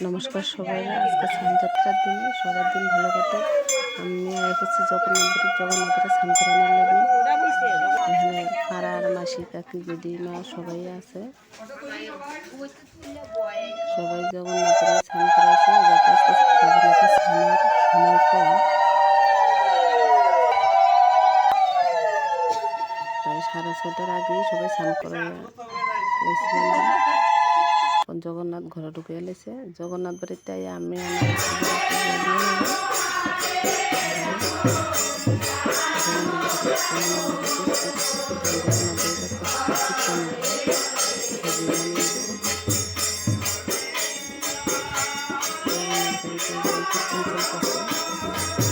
নমস্কার সবাই। আজকে স্নানযাত্রার দিনে সবার দিন ভালো কাটে আমি এসেছি জগন্নাথপুরি জগন্নাথের স্নান করানোর লাগে। এখানে পাড়ার মাসি, কাকি দিদিমা সবাই আছে। সবাই জগন্নাথের স্নান করাচ্ছে যাতে জগন্নাথের সময় কম। তাই সাড়ে ছটার আগেই সবাই স্নান করে জগন্নাথ ঘরে ঢুকে এলেছে জগন্নাথ বাড়িতে আমি Thank you.